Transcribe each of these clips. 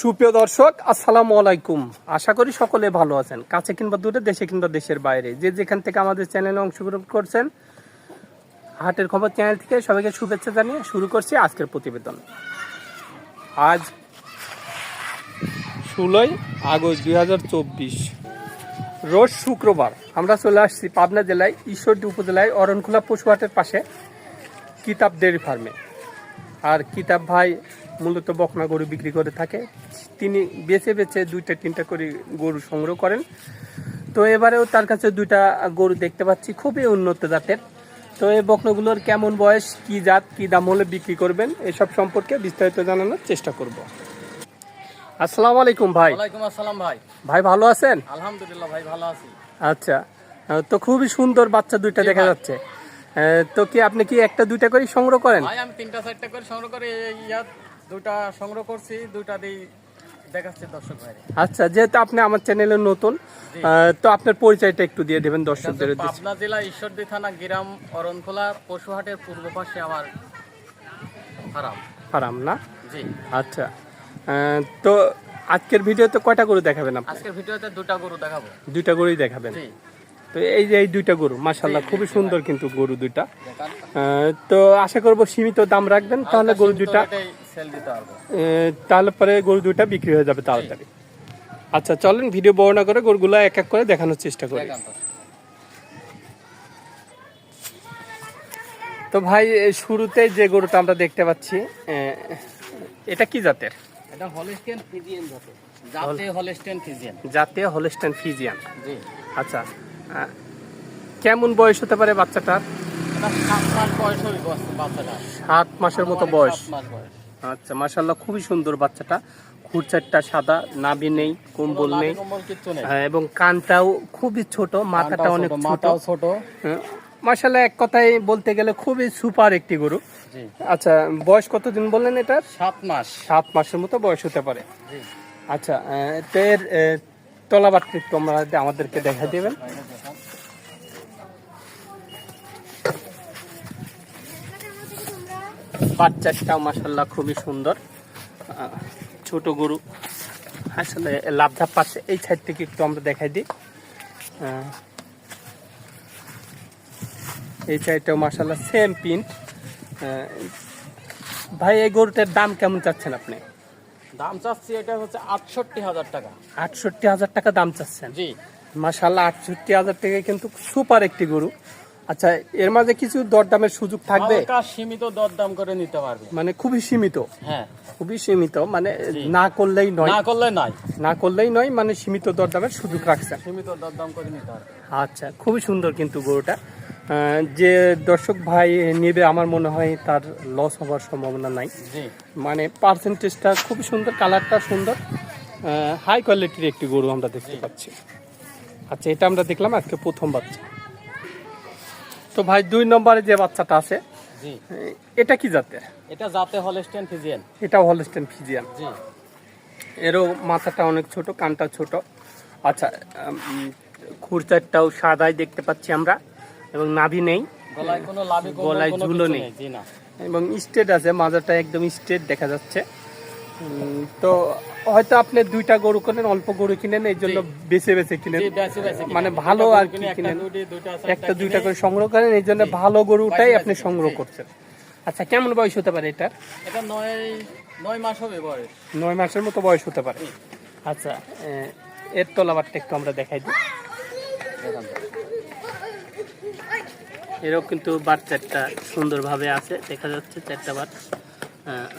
সুপ্রিয় দর্শক, আসসালামু আলাইকুম। আশা করি সকলে ভালো আছেন। কাছে কিংবা দূরে, দেশে কিংবা দেশের বাইরে। যে যেখান থেকে আমাদের চ্যানেলে অংশগ্রহণ করছেন, হাটের খবর চ্যানেল থেকে সবাইকে শুভেচ্ছা জানিয়ে শুরু করছি আজকের প্রতিবেদন। আজ ষোলোই আগস্ট দুই হাজার চব্বিশ, রোজ শুক্রবার আমরা চলে আসছি পাবনা জেলায়, ঈশ্বরদী উপজেলায় অরণখোলা পশুহাটের পাশে কিতাব ডেয়ারি ফার্মে। আর কিতাব ভাই মূলত বকনা গরু বিক্রি করে থাকে। তিনি বেছে বেছে দুইটা তিনটা করে গরু সংগ্রহ করেন। তো এবারেও তার কাছে দুইটা গরু দেখতে পাচ্ছি খুবই উন্নত জাতের। তো এই বকনাগুলোর কেমন বয়স কি জাত কি দাম হলে বিক্রি করবেন এসব সম্পর্কে বিস্তারিত জানানোর চেষ্টা করব। আসসালামু আলাইকুম ভাই। ওয়ালাইকুম আসসালাম ভাই। ভাই ভালো আছেন? আলহামদুলিল্লাহ ভাই ভালো আছি। আচ্ছা তো খুবই সুন্দর বাচ্চা দুইটা দেখা যাচ্ছে। তো কি আপনি কি একটা দুইটা করে সংগ্রহ করেন? ভাই আমি তিনটা চারটা করে সংগ্রহ করে ইয়াত দুটা সংগ্রহ করছি দুইটা দিয়ে দেখাচ্ছি দর্শক ভাই আচ্ছা যেহেতু আপনি আমার চ্যানেলে নতুন তো আপনার পরিচয়টা একটু দিয়ে দেবেন দর্শকদের। পাবনা জেলা ঈশ্বরদী থানা গ্রাম অরণখোলা পশুহাটের পূর্ব পাশে আমার ফার্ম। ফার্ম না? জি। আচ্ছা তো আজকের ভিডিওতে কয়টা গরু দেখাবেন আপনি? আজকের ভিডিওতে দুটা গরু দেখাবো। দুইটা গরুই দেখাবেন। জি। তো এই যে এই দুইটা গরু জি, খুবই সুন্দর কিন্তু গরু দুইটা। তো আশা করব সীমিত দাম রাখবেন তাহলে গরু দুইটা। তাহলে পরে গরু দুইটা বিক্রি হয়ে যাবে তাড়াতাড়ি। আচ্ছা চলেন ভিডিও বর্ণনা করে গরুগুলো এক এক করে দেখানোর চেষ্টা করি। তো। ভাই শুরুতে যে গরুটা আমরা দেখতে পাচ্ছি এটা কি জাতের? এটা হলিস্টিয়ান ফিজিয়ান জাতে জাতে হলিস্টিয়ান ফিজিয়ান জাতীয় হলস্টেন ফিজিয়ান জি। আচ্ছা কেমন বয়স হতে পারে বাচ্চাটার? সাত হয়ে মাসের মতো বয়স। আচ্ছা মাশাল্লাহ খুবই সুন্দর বাচ্চাটা। খুরচারটা সাদা নাভি নেই কম্বল নেই। হ্যাঁ, এবং কানটাও খুবই ছোট মাথাটা অনেক ছোট, ছোট মাথাও ছোট। মাশাল্লাহ এক কথায় বলতে গেলে খুবই সুপার একটি গরু। আচ্ছা বয়স কতদিন বললেন এটা সাত মাস। সাত মাসের মতো বয়স হতে পারে। আচ্ছা তো এর তলাবারটি তোমরা আমাদেরকে দেখা দেবেন? বাচ্চাটাও মাসাল্লাহ খুবই সুন্দর। ছোট গরু। আসলে লাভধাপ পাচ্ছে। এই সাইড থেকে একটু আমরা দেখাই দিই। এই সাইডটাও মাসাল্লাহ সেম প্রিন্ট ভাই, এই গরুটার দাম কেমন চাচ্ছেন আপনি? দাম চাচ্ছি এটা হচ্ছে আটষট্টি হাজার টাকা। আটষট্টি হাজার টাকা দাম চাচ্ছেন? জি। মাসাল্লাহ আটষট্টি হাজার টাকা কিন্তু সুপার একটি গরু। আচ্ছা এর মাঝে কিছু দরদামের সুযোগ থাকবে? সীমিত দরদাম করে নিতে পারবে। মানে খুবই সীমিত? হ্যাঁ। খুবই সীমিত মানে না করলেই নয়। না করলে নয় না করলেই নয় মানে সীমিত দরদামের সুযোগ রাখছে সীমিত দরদাম করে নিতে পারবে। আচ্ছা খুবই সুন্দর কিন্তু গরুটা। যে দর্শক ভাই নেবে আমার মনে হয় তার লস হওয়ার সম্ভাবনা নাই। মানে পার্সেন্টেজটা খুবই সুন্দর কালারটা সুন্দর। হাই কোয়ালিটির একটি গরু আমরা দেখতে পাচ্ছি। আচ্ছা এটা আমরা দেখলাম আজকে প্রথম বাচ্চা। তো ভাই দুই নম্বরে যে বাচ্চাটা আছে এটা কি জাতের? এটা জাতে হলস্টেন ফিজিয়ান এটাও হলস্টেন ফিজিয়ান জি। এরও মাথাটা অনেক ছোট কানটা ছোট। আচ্ছা খুরচারটাও সাদাই দেখতে পাচ্ছি আমরা। এবং নাভি নেই। গলায় ঝুলো নেই। এবং স্টেট আছে মাজারটা একদম স্টেট দেখা যাচ্ছে। তো হয়তো আপনি দুইটা গরু কিনেন অল্প গরু কিনেন এই জন্য বেছে বেছে কিনেন। মানে ভালো আর কি কিনেন। একটা দুইটা করে সংগ্রহ করেন এই জন্য ভালো গরুটাই আপনি সংগ্রহ করছেন। আচ্ছা কেমন বয়স হতে পারে এটা এটা নয় নয় মাস হবে বয়স। নয় মাসের মতো বয়স হতে পারে। আচ্ছা এর তলাবারটা একটু আমরা দেখাই দিই। এরও কিন্তু বার চারটা সুন্দরভাবে আছে দেখা যাচ্ছে চারটা আহ,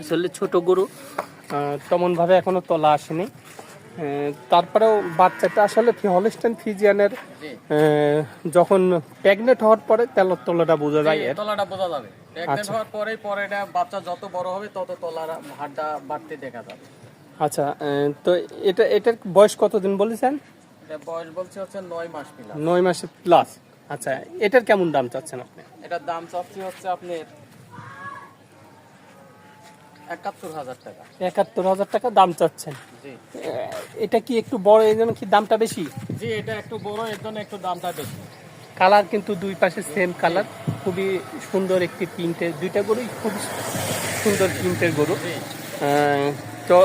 আসলে ছোট গরু তেমনভাবে এখনও তলা আসেনি। তারপরেও বাচ্চাটা আসলে হলিস্টেন ফিজিয়ানের যখন প্রেগনেন্ট হওয়ার পরে তেলের তলাটা বোঝা যায় তলাটা বোঝা যাবে। প্রেগনেন্ট আচ্ছা। হওয়ার পরেই পরে এটা বাচ্চা যত বড় হবে তত তলার হাড়টা বাড়তে দেখা যাবে। আচ্ছা তো এটা এটার বয়স কতদিন বলেছেন? এটা বয়স বলছে হচ্ছে নয় মাস পিলা নয় মাসে প্লাস আচ্ছা এটার কেমন দাম চাচ্ছেন আপনি? এটার দাম চাচ্ছি হচ্ছে আপনি একাত্তর হাজার টাকা। একাত্তর হাজার টাকা দাম চাচ্ছেন? এটা কি একটু বড় জন্য কি দামটা বেশি? জি এটা একটু বড় এর জন্য একটু দামটা বেশি। কালার কিন্তু দুই পাশে সেম কালার খুবই সুন্দর একটি প্রিন্টের দুইটা গরুই খুব সুন্দর প্রিন্টের গরু। তো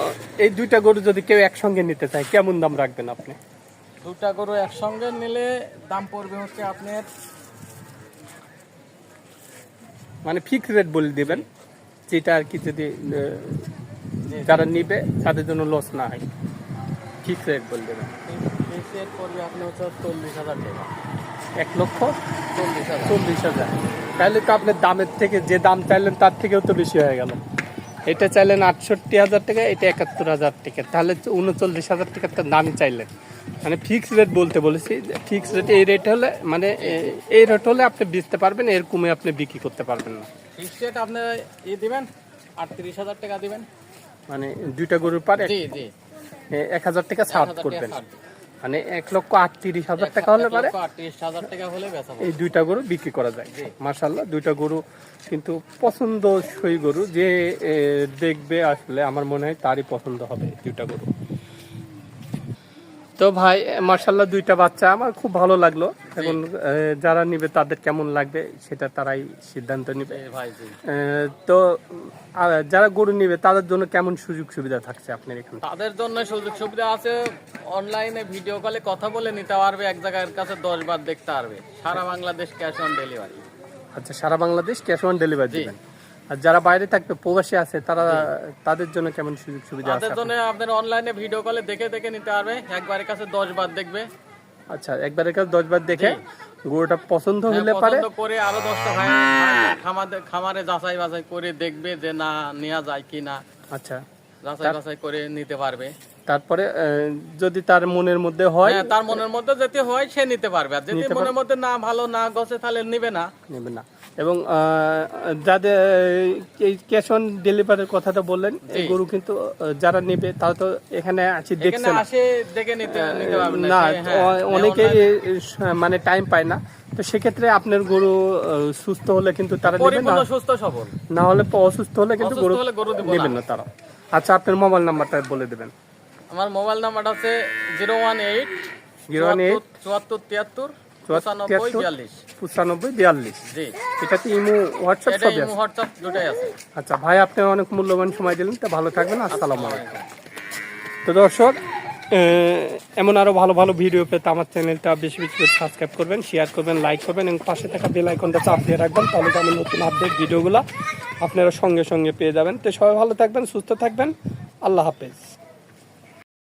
এই দুইটা গরু যদি কেউ একসঙ্গে নিতে চায় কেমন দাম রাখবেন আপনি? দুটা গরু একসঙ্গে নিলে দাম পড়বে হচ্ছে আপনার মানে ফিক্স রেট বলে দেবেন যেটা আর কি যদি যারা নিবে তাদের জন্য লস না হয়। ফিক্স রেট বলে দেবেন। সেট পড়বে আপনি হচ্ছে চল্লিশ হাজার টাকা। এক লক্ষ চল্লিশ হাজার। চল্লিশ হাজার। তাহলে তো আপনার দামের থেকে যে দাম চাইলেন তার থেকেও তো বেশি হয়ে গেল। এটা চাইলেন আটষট্টি হাজার টাকা এটা একাত্তর হাজার টাকা। তাহলে উনচল্লিশ হাজার টাকার দামই চাইলেন। মানে ফিক্স রেট বলতে বলেছি ফিক্স রেট এই রেট হলে মানে এই রেট হলে আপনি বেচতে পারবেন এর কমে আপনি বিক্রি করতে পারবেন না। ফিক্স রেট আপনি ই দিবেন আটত্রিশ হাজার টাকা দিবেন। মানে দুইটা গরুর পার জি জি। এক হাজার টাকা ছাড় করবেন। মানে এক লক্ষ আটত্রিশ হাজার টাকা হলে পারে। আটত্রিশ হাজার টাকা হলে বেচা এই দুইটা গরু বিক্রি করা যায়। মার্শাল্লাহ দুইটা গরু কিন্তু পছন্দ সই গরু। যে দেখবে আসলে আমার মনে হয় তারই পছন্দ হবে দুইটা গরু। তো ভাই মার্শাল্লাহ দুইটা বাচ্চা। আমার খুব ভালো লাগল। এখন যারা নিবে তাদের কেমন লাগবে সেটা তারাই সিদ্ধান্ত নিবে। ভাই তো যারা গরু নিবে তাদের জন্য কেমন সুযোগ সুবিধা থাকছে আপনার এখানে? তাদের জন্য সুযোগ সুবিধা আছে অনলাইনে ভিডিও কলে কথা বলে নিতে পারবে এক জায়গার কাছে দশ বার দেখতে পারবে। সারা বাংলাদেশ ক্যাশ অন ডেলিভারি। আচ্ছা সারা বাংলাদেশ ক্যাশ অন ডেলিভারি আর যারা বাইরে থাকবে প্রবাসী আছে তারা তাদের জন্য কেমন সুযোগ সুবিধা আছে তাদের জন্য আপনার? অনলাইনে ভিডিও কলে দেখে দেখে নিতে পারবে। একবারের কাছে দশ বার দেখবে। আচ্ছা একবারের কাছে দশ বার দেখে গরুটা পছন্দ হলে পারে। হ্যাঁ, পছন্দ করে আরও দশটা ভাই খামারে খামারে যাচাই বাছাই করে দেখবে যে না নেওয়া যায় কি না আচ্ছা। যাচাই বাছাই করে নিতে পারবে। তারপরে যদি তার মনের মধ্যে হয় হ্যাঁ তার মনের মধ্যে যেতে হয় সে নিতে পারবে। আর যদি মনের মধ্যে না ভালো না গছে তাহলে নিবে না। নেবে না। এবং যাদের এই ক্যাশ অন ডেলিভারির কথাটা বললেন এই গরু কিন্তু যারা নেবে তারা তো এখানে আছে এখানে দেখছে না। আসে দেখে নিতে নিতে না। না সে- হ্যাঁ, অ- অনেকেই মানে টাইম পায় না। তো সেক্ষেত্রে আপনার গরু সুস্থ হলে কিন্তু তারা নেবে না সুস্থ সবল। না হলে অসুস্থ হলে কিন্তু গরু নেবেন না তারা। আচ্ছা আপনার মোবাইল নাম্বারটা বলে দেবেন। আমার মোবাইল নাম্বারটা হচ্ছে zero one eight zero one eight চুয়াত্তর তিয়াত্তর চুয়াত্তর বিয়াল্লিশ। পঁচানব্বই বিয়াল্লিশ। জি। এটাতে ইমো হোয়াটসঅ্যাপ এটা সবই ইমো আছে? হোয়াটসঅ্যাপ দুটাই আছে। আচ্ছা ভাই আপনি অনেক মূল্যবান সময় দিলেন তা ভালো থাকবেন আসসালামু আলাইকুম। তো দর্শক এমন আরও ভালো ভালো ভিডিও পেতে আমার চ্যানেলটা বেশি বেশি করে সাবস্ক্রাইব করবেন শেয়ার করবেন লাইক করবেন এবং পাশে থাকা বেল আইকনটা চাপ দিয়ে রাখবেন তাহলে আমি নতুন আপডেট ভিডিওগুলো আপনারা সঙ্গে সঙ্গে পেয়ে যাবেন। তো সবাই ভালো থাকবেন সুস্থ থাকবেন। আল্লাহ হাফেজ।